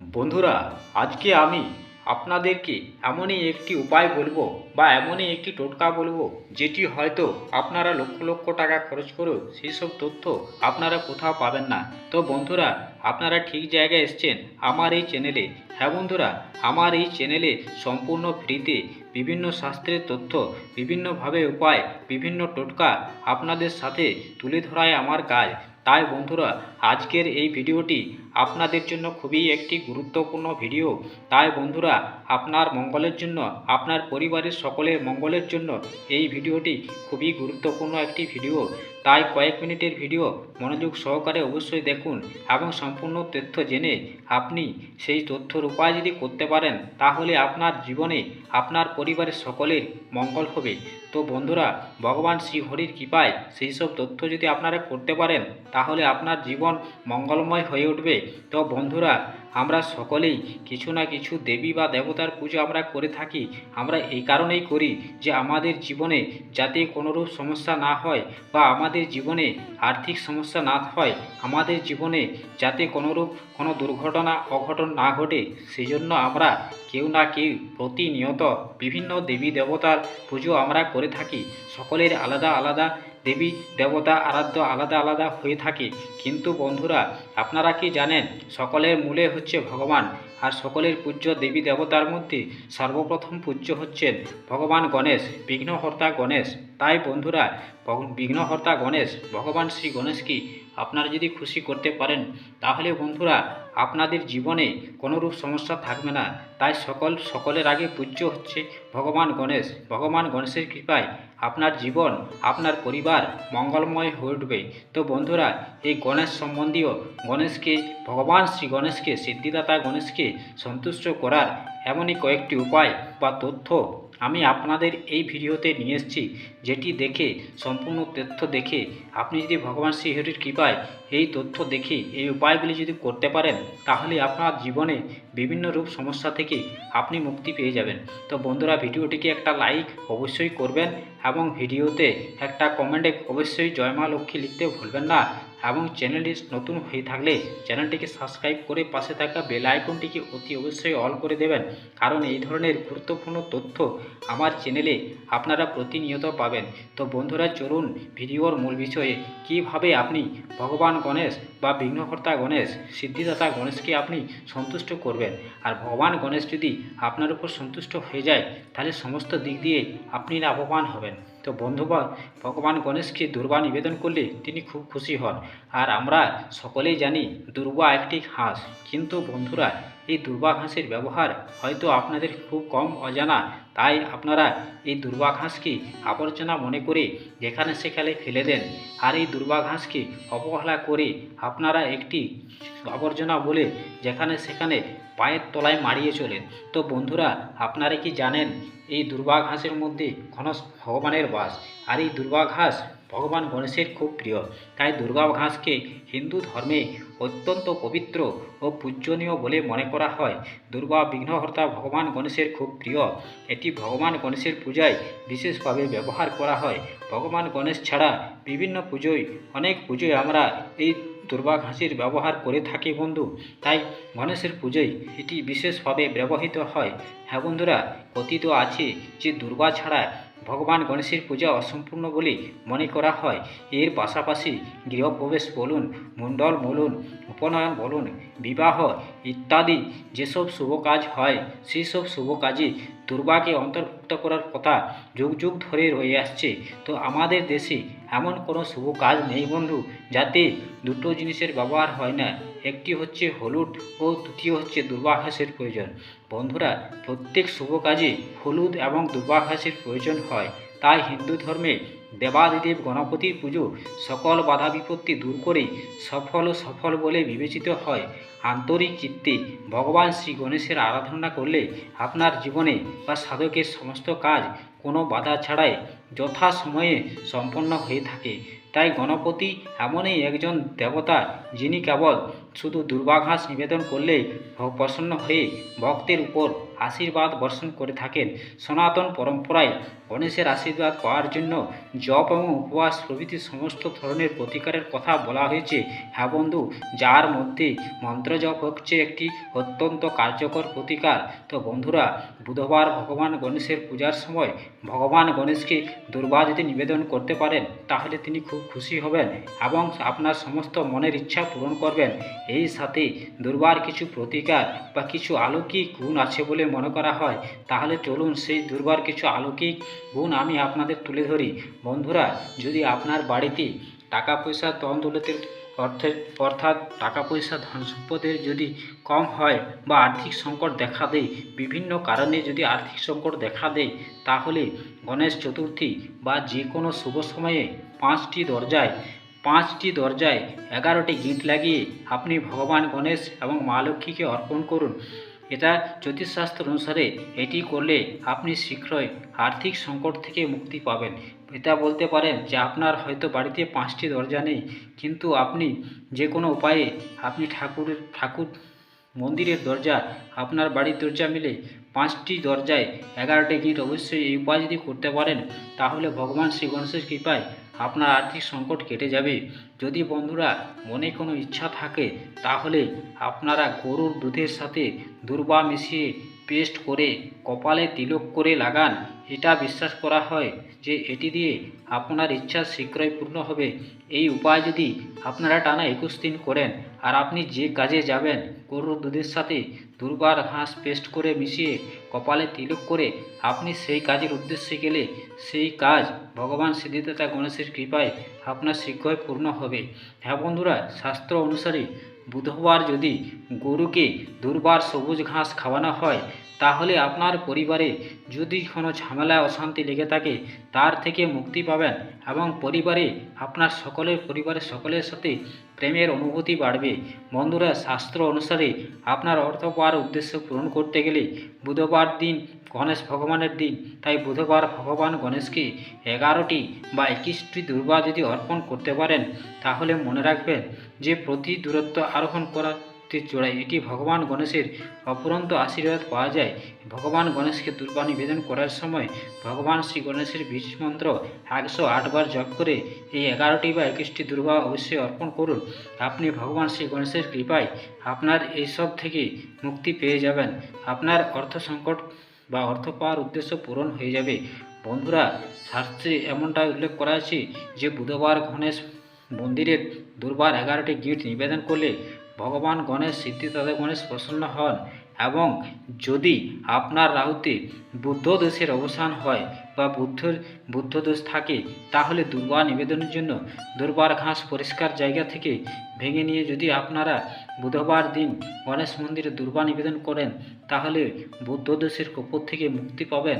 বন্ধুরা, আজকে আমি আপনাদেরকে এমনই একটি উপায় বলব বা এমনই একটি টোটকা বলব, যেটি হয়তো আপনারা লক্ষ লক্ষ টাকা খরচ করেও সেই সব তথ্য আপনারা কোথাও পাবেন না। তো বন্ধুরা, আপনারা ঠিক জায়গায় এসছেন আমার এই চ্যানেলে। হ্যাঁ বন্ধুরা, আমার এই চ্যানেলে সম্পূর্ণ ফ্রিতে বিভিন্ন শাস্ত্রের তথ্য, বিভিন্নভাবে উপায়, বিভিন্ন টোটকা আপনাদের সাথে তুলে ধরায় আমার কাজ। তাই বন্ধুরা, আজকের এই ভিডিওটি আপনাদের জন্য খুবই একটি গুরুত্বপূর্ণ ভিডিও। তাই বন্ধুরা, আপনার মঙ্গলের জন্য, আপনার পরিবারের সকলের মঙ্গলের জন্য এই ভিডিওটি খুবই গুরুত্বপূর্ণ একটি ভিডিও। তাই কয়েক মিনিটের ভিডিও মনোযোগ সহকারে অবশ্যই দেখুন এবং সম্পূর্ণ তথ্য জেনে আপনি সেই তথ্যর উপায় যদি করতে পারেন, তাহলে আপনার জীবনে আপনার পরিবারের সকলের মঙ্গল হবে। তো বন্ধুরা, ভগবান শ্রী হরির কৃপায় সেই সব তথ্য যদি আপনারা করতে পারেন, তাহলে আপনার জীবন মঙ্গলময় হয়ে উঠবে। তো বন্ধুরা আমরা সকলেই কিছু না কিছু দেবী বা দেবতার পুজো আমরা করে থাকি। আমরা এই কারণেই করি যে আমাদের জীবনে যাতে কোনোরূপ সমস্যা না হয় বা আমাদের জীবনে আর্থিক সমস্যা না হয়, আমাদের জীবনে যাতে কোনোরূপ কোনো দুর্ঘটনা, অঘটন না ঘটে সেই জন্য আমরা কেউ না কেউ প্রতিনিয়ত বিভিন্ন দেবী দেবতার পুজো আমরা করে থাকি। সকলের আলাদা আলাদা দেবী দেবতা আরাধ্য আলাদা আলাদা হয়ে থাকে। কিন্তু বন্ধুরা, আপনারা কি জানেন, সকলের মূলে হচ্ছে ভগবান, আর সকলের পূজ্য দেবী দেবতার মধ্যে সর্বপ্রথম পূজ্য হচ্ছেন ভগবান গণেশ, বিঘ্নহর্তা গণেশ। তাই বন্ধুরা বিঘ্নহর্তা গণেশ, ভগবান শ্রী গণেশকে আপনারা যদি খুশি করতে পারেন, তাহলে বন্ধুরা আপনাদের জীবনে কোনোরূপ সমস্যা থাকবে না। তাই সকল, সকলের আগে পূজ্য হচ্ছে ভগবান গণেশ। ভগবান গণেশের কৃপায় আপনার জীবন, আপনার পরিবার মঙ্গলময় হয়ে উঠবে। তো বন্ধুরা, এই গণেশ সম্বন্ধীয় গণেশকে, ভগবান শ্রী গণেশকে, সিদ্ধিদাতা গণেশকে সন্তুষ্ট করার এমনই কয়েকটি উপায় বা তথ্য আমি আপনাদের এই ভিডিওতে নিয়ে এসেছি, যেটি দেখে, সম্পূর্ণ তথ্য দেখে, আপনি যদি ভগবান শ্রীহরির কৃপায় এই তথ্য দেখে, এই উপায়গুলি যদি করতে পারেন, তাহলে আপনার জীবনে বিভিন্ন রূপ সমস্যা থেকে আপনি মুক্তি পেয়ে যাবেন। তো বন্ধুরা, ভিডিওটিকে একটা লাইক অবশ্যই করবেন এবং ভিডিওতে একটা কমেন্টে অবশ্যই জয়মা লক্ষ্মী লিখতে ভুলবেন না। এবং চ্যানেলটি নতুন হয়ে থাকলে চ্যানেলটিকে সাবস্ক্রাইব করে পাশে থাকা বেল আইকনটিকে অতি অবশ্যই অল করে দেবেন। কারণ এই ধরনের গুরুত্বপূর্ণ তথ্য আমার চ্যানেলে আপনারা প্রতিনিয়ত পাবেন। তো বন্ধুরা, চলুন ভিডিওর মূল বিষয়ে। কীভাবে আপনি ভগবান গণেশ বা বিঘ্নকর্তা গণেশ, সিদ্ধিদাতা গণেশকে আপনি সন্তুষ্ট করবেন? আর ভগবান গণেশ যদি আপনার উপর সন্তুষ্ট হয়ে যায়, তাহলে সমস্ত দিক দিয়ে আপনি লাভবান হবেন। তো বন্ধুবা ভগবান গণেশকে দুর্বা নিবেদন করলে তিনি খুব খুশি হন। আর আমরা সকলেই জানি দুর্বা একটি হাঁস। কিন্তু বন্ধুরা এই দুর্বা ঘাসের ব্যবহার হয়তো আপনাদের খুব কম অজানা। তাই আপনারা এই দুর্বা ঘাসকে আবর্জনা মনে করে যেখানে সেখানে ফেলে দেন। আর এই দুর্বা ঘাসকে অবহেলা করে আপনারা একটি আবর্জনা বলে যেখানে সেখানে পায়ের তলায় মারিয়ে চলেন। তো বন্ধুরা, আপনারা কি জানেন এই দুর্বা ঘাসের মধ্যে ঘন ভগবানের বাস। আর এই দুর্বা ঘাস ভগবান গণেশের খুব প্রিয়। তাই দুর্গা ঘাসকে হিন্দু ধর্মে অত্যন্ত পবিত্র ও পূজনীয় বলে মনে করা হয়। দুর্গা বিঘ্নহর্তা ভগবান গণেশের খুব প্রিয়। এটি ভগবান গণেশের পূজায় বিশেষভাবে ব্যবহার করা হয়। ভগবান গণেশ ছাড়া বিভিন্ন পুজোয়, অনেক পুজোয় আমরা এই দুর্বা ঘাসের ব্যবহার করে থাকি বন্ধু। তাই গণেশের পুজোয় এটি বিশেষভাবে ব্যবহৃত হয়। হ্যাঁ বন্ধুরা, কথিত আছে যে দুর্গা ছাড়া ভগবান গণেশের পূজা অসম্পূর্ণ বলে মনে করা হয়। এর পাশাপাশি গৃহপ্রবেশ বলুন, মণ্ডল বলুন, উপনয়ন বলুন, বিবাহ ইত্যাদি যেসব শুভ কাজ হয় সেই সব শুভ কাজে দুর্গাকে অন্তর্ভুক্ত করার কথা যুগ যুগ ধরে রয়ে আসছে। তো আমাদের দেশে এমন কোনো শুভ কাজ নেই বন্ধু, যাতে দুটো জিনিসের ব্যবহার হয় না। একটি হচ্ছে হলুদ ও দ্বিতীয় হচ্ছে দুর্বাঘাসের প্রয়োজন। বন্ধুরা, প্রত্যেক শুভ কাজে হলুদ এবং দুর্বাঘাসের প্রয়োজন হয়। তাই হিন্দু ধর্মে দেবাদিদেব গণপতির পুজো সকল বাধা বিপত্তি দূর করে সফল সফল বলে বিবেচিত হয়। আন্তরিক চিত্তে ভগবান শ্রী গণেশের আরাধনা করলে আপনার জীবনে বা সাধকের সমস্ত কাজ কোনো বাধা ছাড়াই যথা সময়ে সম্পন্ন হয়ে থাকে। তাই গণপতি এমনই একজন দেবতা যিনি কেবল শুধু দুর্বাঘাস নিবেদন করলেই প্রসন্ন হয়ে ভক্তের উপর আশীর্বাদ বর্ষণ করে থাকেন। সনাতন পরম্পরায় গণেশের আশীর্বাদ পাওয়ার জন্য জপ এবং উপবাস প্রভৃতি সমস্ত ধরনের প্রতিকারের কথা বলা হয়েছে। হ্যাঁ বন্ধু, যার মধ্যে মন্ত্র জপ হচ্ছে একটি অত্যন্ত কার্যকর প্রতিকার। তো বন্ধুরা, বুধবার ভগবান গণেশের পূজার সময় ভগবান গণেশকে দুর্বা যদি নিবেদন করতে পারেন, তাহলে তিনি খুব খুশি হবেন এবং আপনার সমস্ত মনের ইচ্ছা পূরণ করবেন। এই সাথে দুর্বার কিছু প্রতিকার বা কিছু অলৌকিক গুণ আছে বলে মনে করা হয়, তাহলে চলুন সেই দুর্বার কিছু অলৌকিক গুণ আমি আপনাদের তুলে ধরি। বন্ধুরা, যদি আপনার বাড়িতে টাকা পয়সা তন দৌলতের অর্থের অর্থাৎ টাকা পয়সা ধন সম্পদের যদি কম হয় বা আর্থিক সংকট দেখা দেয়, বিভিন্ন কারণে যদি আর্থিক সংকট দেখা দেয়, তাহলে গণেশ চতুর্থী বা যে কোনো শুভ সময়ে পাঁচটি দরজায় পাঁচটি দরজায় এগারোটি গিট লাগিয়ে আপনি ভগবান গণেশ এবং মা লক্ষ্মীকে অর্পণ করুন। এটা জ্যোতিষশাস্ত্র অনুসারে এটি করলে আপনি শীঘ্রই আর্থিক সংকট থেকে মুক্তি পাবেন। এটা বলতে পারেন যে আপনার হয়তো বাড়িতে পাঁচটি দরজা নেই, কিন্তু আপনি যে কোনো উপায়ে আপনি ঠাকুরের, ঠাকুর মন্দিরের দরজা, আপনার বাড়ির দরজা মিলে পাঁচটি দরজায় এগারোটি গিট অবশ্যই এই উপায় যদি করতে পারেন, তাহলে ভগবান শ্রী গণেশের কৃপায় আপনার আর্থিক সংকট কেটে যাবে। যদি বন্ধুরা মনে কোনো ইচ্ছা থাকে, তাহলে আপনারা গরুর দুধের সাথে দুর্বা মিশিয়ে পেস্ট করে কপালে তিলক করে লাগান। এটা বিশ্বাস করা হয় যে এটি দিয়ে আপনার ইচ্ছা শীঘ্রই পূর্ণ হবে। এই উপায় যদি আপনারা টানা একুশ দিন করেন, আর আপনি যে কাজে যাবেন গরুর দুধের সাথে দুর্বার ঘাস পেস্ট করে মিশিয়ে কপালে তিলক করে আপনি সেই কাজের উদ্দেশ্যে গেলে সেই কাজ ভগবান সিদ্ধিদাতা গণেশের কৃপায় আপনার শীঘ্রই পূর্ণ হবে। হ্যাঁ বন্ধুরা, শাস্ত্র অনুসারে বুধবার যদি গরুকে দুর্বার সবুজ ঘাস খাওয়ানো হয় তাহলে আপনার পরিবারে যদি কোনো ঝামেলা অশান্তি লেগে থাকে, তার থেকে মুক্তি পাবেন এবং পরিবারে, আপনার সকলের পরিবারের সকলের সাথে প্রেমের অনুভূতি বাড়বে। বন্ধুরা, শাস্ত্র অনুসারে আপনার অর্থ পাওয়ার উদ্দেশ্য পূরণ করতে গেলে বুধবার দিন গণেশ ভগবানের দিন। তাই বুধবার ভগবান গণেশকে এগারোটি বা একুশটি দুর্বা যদি অর্পণ করতে পারেন, তাহলে মনে রাখবেন যে প্রতি দূরত্ব আরোহণ করাতে চড়াই এটি ভগবান গণেশের অপরন্ত আশীর্বাদ পাওয়া যায়। ভগবান গণেশকে দুর্বা নিবেদন করার সময় ভগবান শ্রী গণেশের বীজ মন্ত্র একশো আটবার জপ করে এই এগারোটি বা একুশটি দুর্বা অবশ্যই অর্পণ করুন। আপনি ভগবান শ্রী গণেশের কৃপায় আপনার এইসব থেকে মুক্তি পেয়ে যাবেন। আপনার অর্থ সংকট বা অর্থ পাওয়ার উদ্দেশ্য পূরণ হয়ে যাবে। বন্ধুরা, শাস্ত্রে এমনটা উল্লেখ করা আছে যে বুধবার গণেশ মন্দিরের দুর্বার এগারোটি গিট নিবেদন করলে ভগবান গণেশ সিদ্ধিদাতা গণেশ প্রসন্ন হন এবং যদি আপনার রাহুতে বুদ্ধ দেশের অবসান হয় বা বুদ্ধর বুদ্ধ দোষ থাকে, তাহলে দুর্বা নিবেদনের জন্য দুর্বার ঘাস পরিষ্কার জায়গা থেকে ভেঙে নিয়ে যদি আপনারা বুধবার দিন গণেশ মন্দিরে দুর্বা নিবেদন করেন, তাহলে বুদ্ধদোষের কপর থেকে মুক্তি পাবেন।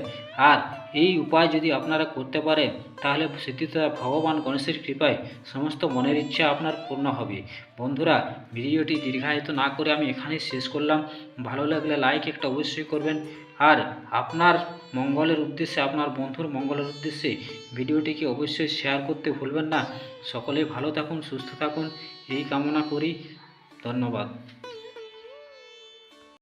আর এই উপায় যদি আপনারা করতে পারেন, তাহলে সিদ্ধিদাতা ভগবান গণেশের কৃপায় সমস্ত মনের ইচ্ছা আপনার পূর্ণ হবে। বন্ধুরা, ভিডিওটি দীর্ঘায়িত না করে আমি এখানেই শেষ করলাম। ভালো লাগলে লাইক একটা অবশ্যই করবেন। আর আপনার মঙ্গলের উদ্দেশ্যে, আপনার বন্ধুর মঙ্গলের উদ্দেশ্যে ভিডিওটিকে অবশ্যই শেয়ার করতে ভুলবেন না। সকলে ভালো থাকুন, সুস্থ থাকুন, এই কামনা করি। ধন্যবাদ।